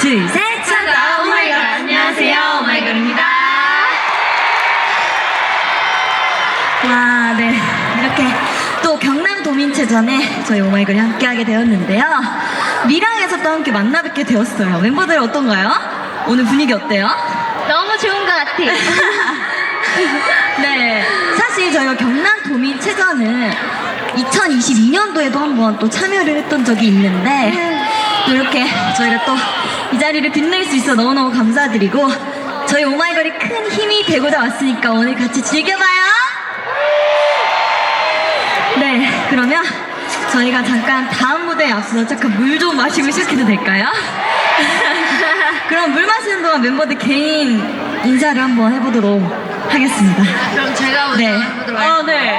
둘, 셋, 차가 오마이걸 안녕하세요 오마이걸입니다. 와, 네 이렇게 또 경남 도민체전에 저희 오마이걸이 함께하게 되었는데요. 미랑에서 또 함께 만나 뵙게 되었어요. 멤버들 어떤가요? 오늘 분위기 어때요? 너무 좋은 것 같아요. 네, 사실 저희가 경남 도민체전을 2022년도에도 한번 또 참여를 했던 적이 있는데 또 이렇게 저희가 또 이 자리를 빛낼 수 있어 너무너무 감사드리고 저희 오마이걸이 큰 힘이 되고자 왔으니까 오늘 같이 즐겨봐요. 네, 그러면 저희가 잠깐 다음 무대에 앞서서 잠깐 물 좀 마시고 시작해도 될까요? 그럼 물 마시는 동안 멤버들 개인 인사를 한번 해보도록 하겠습니다. 그럼 제가 먼저 네. 해보도록 어, 할게요. 네.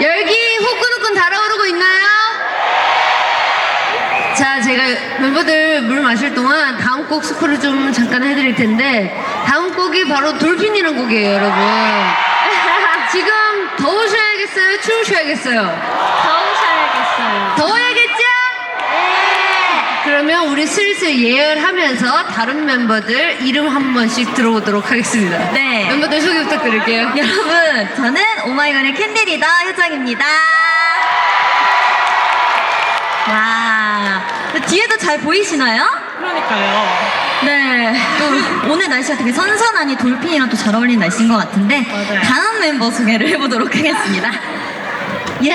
열기 후끈후끈 달아오르고 있나요? 자, 제가 멤버들 물 마실 동안 다음 곡 스포를 좀 잠깐 해드릴 텐데 다음 곡이 바로 돌핀이라는 곡이에요, 여러분. 지금 더우셔야겠어요? 추우셔야겠어요? 더우셔야겠어요. 더워야겠죠? 네. 그러면 우리 슬슬 예열하면서 다른 멤버들 이름 한 번씩 들어보도록 하겠습니다. 네. 멤버들 소개 부탁드릴게요. 여러분, 저는 오마이걸의 캔디리더 효정입니다. 와, 뒤에도 잘 보이시나요? 그러니까요. 네. 또 오늘 날씨가 되게 선선하니 돌핀이랑 또 잘 어울리는 날씨인 것 같은데 맞아요. 다음 멤버 소개를 해보도록 하겠습니다. 예.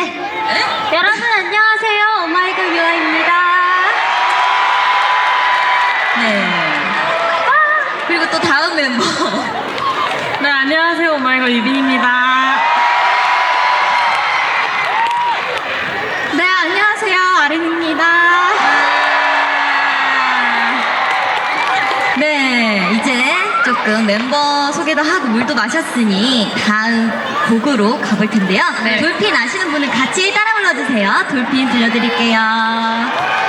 여러분 안녕하세요. 오마이걸 유아입니다. 네. 그리고 또 다음 멤버. 네, 안녕하세요. 오마이걸 유빈입니다. 조금 멤버 소개도 하고 물도 마셨으니 다음 곡으로 가볼 텐데요. 네. 돌핀 아시는 분은 같이 따라 불러주세요. 돌핀 들려드릴게요.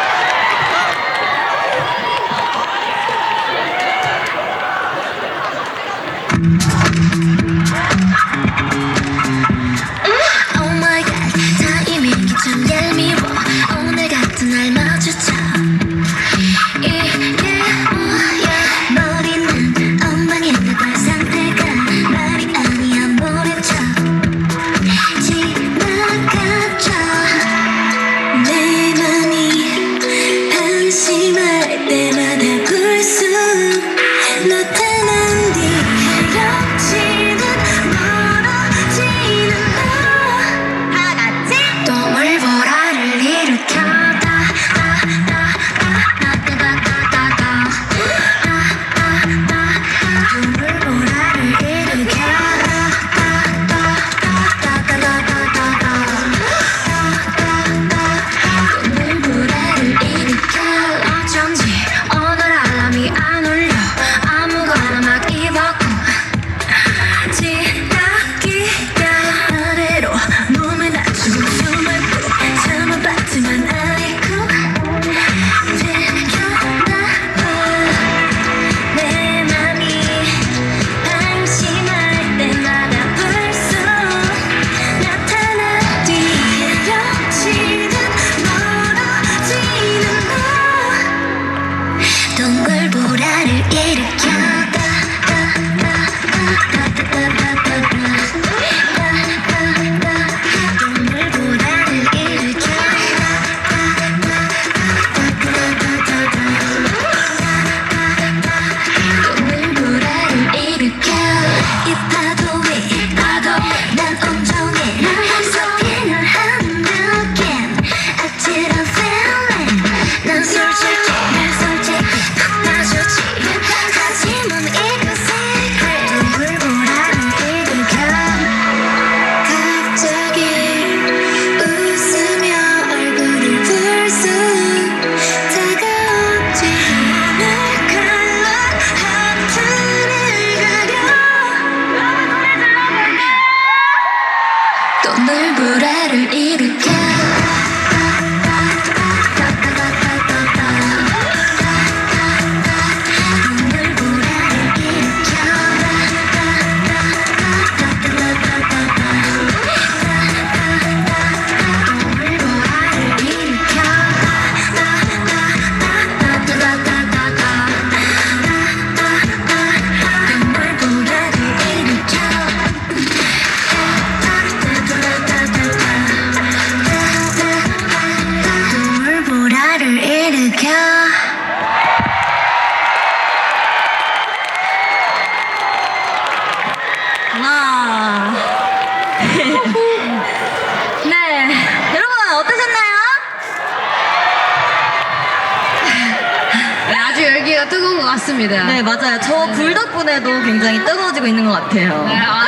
같습니다. 네, 맞아요. 저 불 덕분에도 굉장히 뜨거워지고 있는 것 같아요. 네, 아,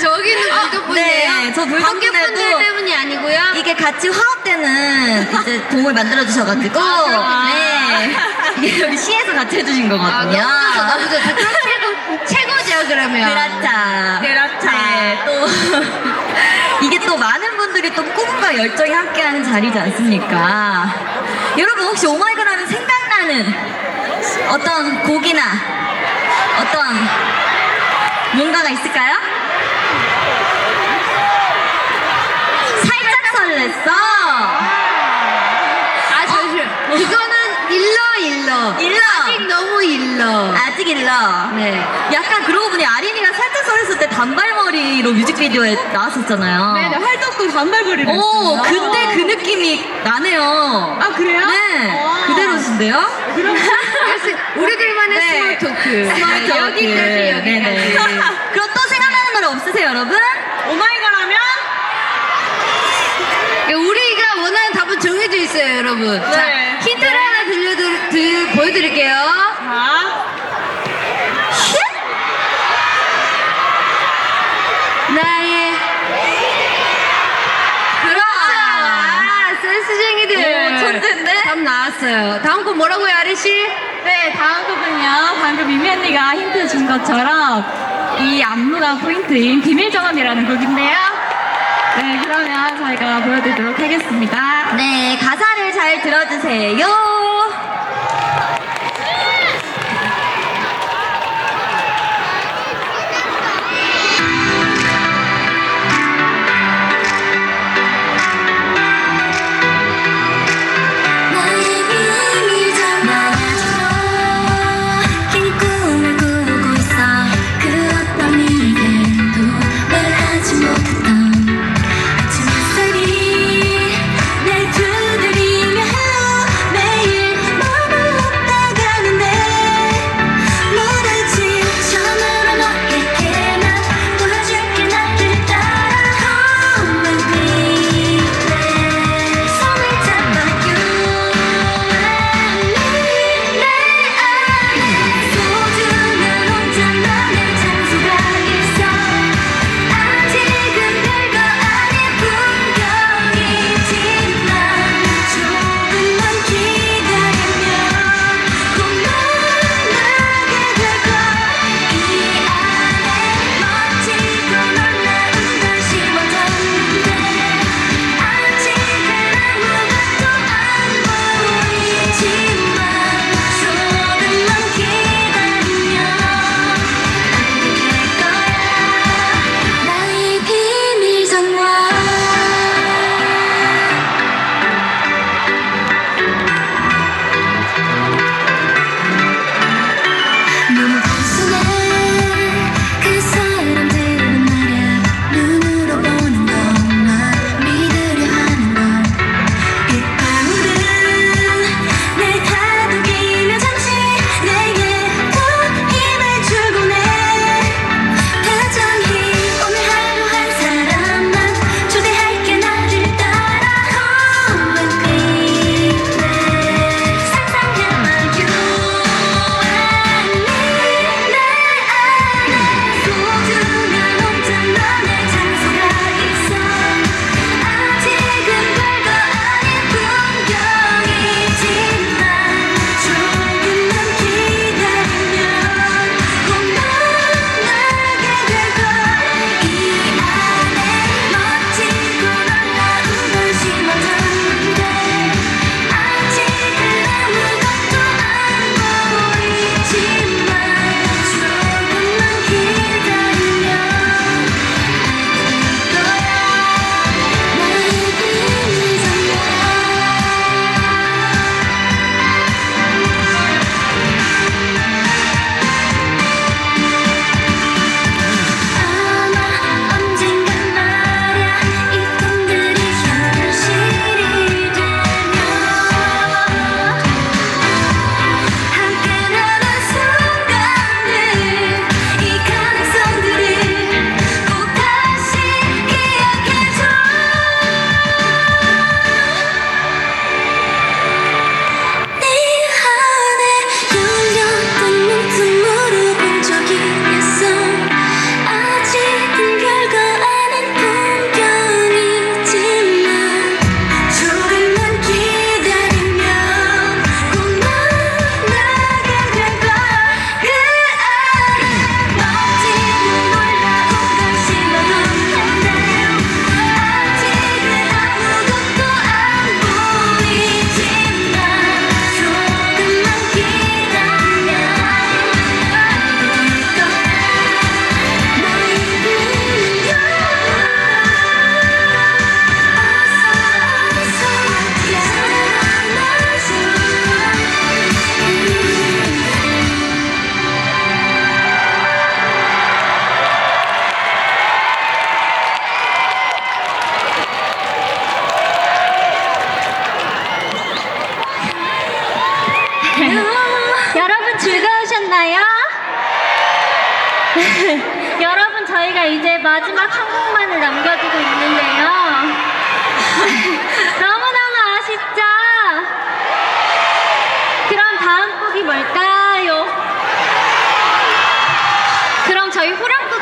저기 있는 불 덕분이에요. 네, 저불 관객분들 덕분에도 때문이 아니고요. 이게 같이 화합되는 이제 동을 만들어 주셔가지고 아, 네 이게 여기 시에서 같이 해주신 아, 거거든요. 너무 좋다, 너무 좋다. 그럼 최고, 최고죠, 그러면. 그렇죠. 그렇죠. 네, 또 이게 또 많은 분들이 또 꿈과 열정이 함께하는 자리지 않습니까? 여러분 혹시 오마이걸 하면 생각나는 어떤 곡이나 어떤 뭔가가 있을까요? 살짝 설렜어. 아, 잠시만. 이거는 일러, 일러. 일러. 아직 너무 일러. 아직 일러. 네. 약간 그러고 보니 아린이가 설렜을 때 단발머리로 뮤직비디오에 나왔었잖아요. 네네, 활동도 단발머리를 오, 했어요. 근데 그 느낌이 나네요. 아, 그래요? 네, 와. 그대로신데요? 그래서 우리들만의 네. 스몰 토크. 스몰 토크. 여기까지, 여기까지. 네네. 그럼 또 생각나는 노래 없으세요, 여러분? 오마이걸 하면 우리가 원하는 답은 정해져 있어요, 여러분. 자, 네. 힌트를 하나 들려드, 들, 보여드릴게요. 자, 나의. 그렇죠. 아, 센스쟁이들. 오, 천재인데? 답 나왔어요. 다음 곡 뭐라고요, 아리 씨? 네, 다음 곡은요. 방금 미미 언니가 힌트 준 것처럼 이 안무가 포인트인 비밀 정원이라는 곡인데요. 네, 그러면 저희가 보여드리도록 하겠습니다. 네, 가사를 잘 들어주세요.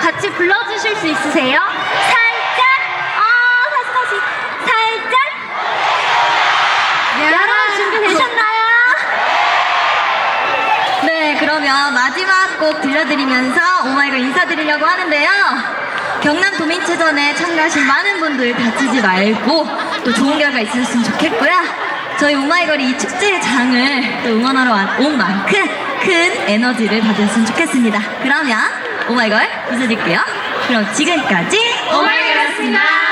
같이 불러주실 수 있으세요? 살짝, 아, 다시, 다시. 살짝. 여러분 준비되셨나요? 네, 그러면 마지막 곡 들려드리면서 오마이걸 인사드리려고 하는데요. 경남 도민체전에 참가하신 많은 분들 다치지 말고 또 좋은 결과 있으셨으면 좋겠고요. 저희 오마이걸이 이 축제의 장을 또 응원하러 온 만큼 큰 에너지를 받았으면 좋겠습니다. 그러면 오마이걸 인사드릴게요. 그럼 지금까지 오마이걸이었습니다.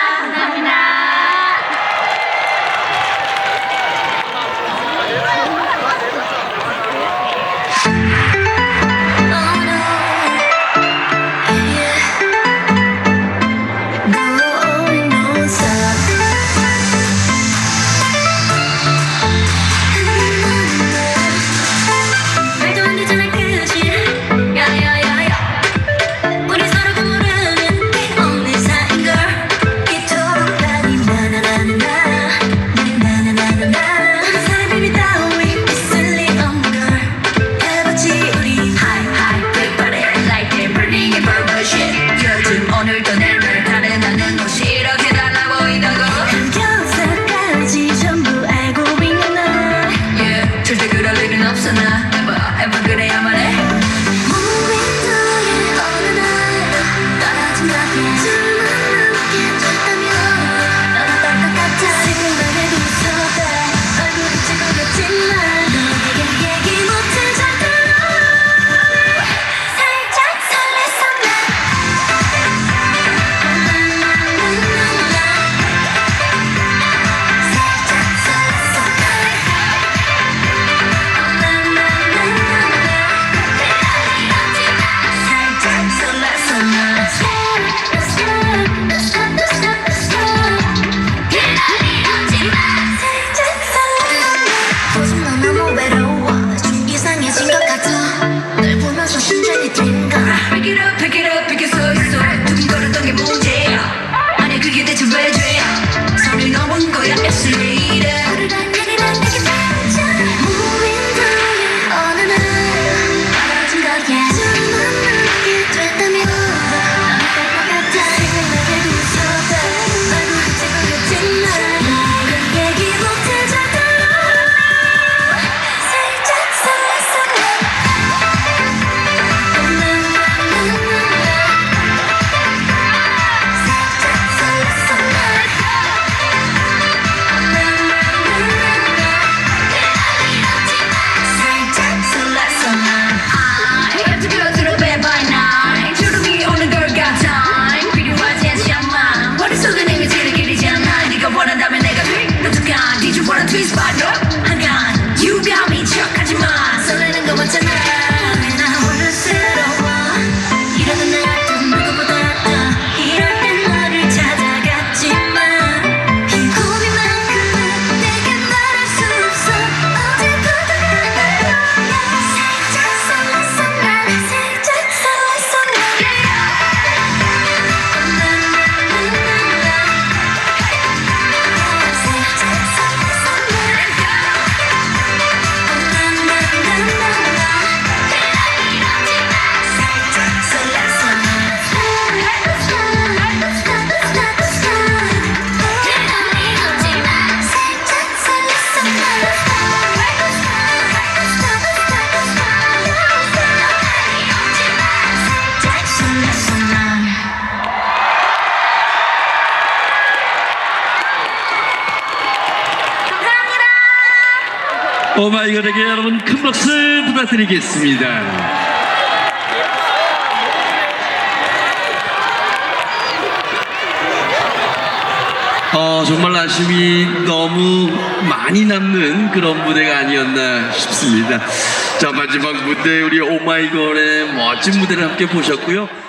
오마이걸에게 여러분 큰 박수 부탁드리겠습니다. 어, 정말 아쉬움이 너무 많이 남는 그런 무대가 아니었나 싶습니다. 자, 마지막 무대 우리 오마이걸의 멋진 무대를 함께 보셨고요.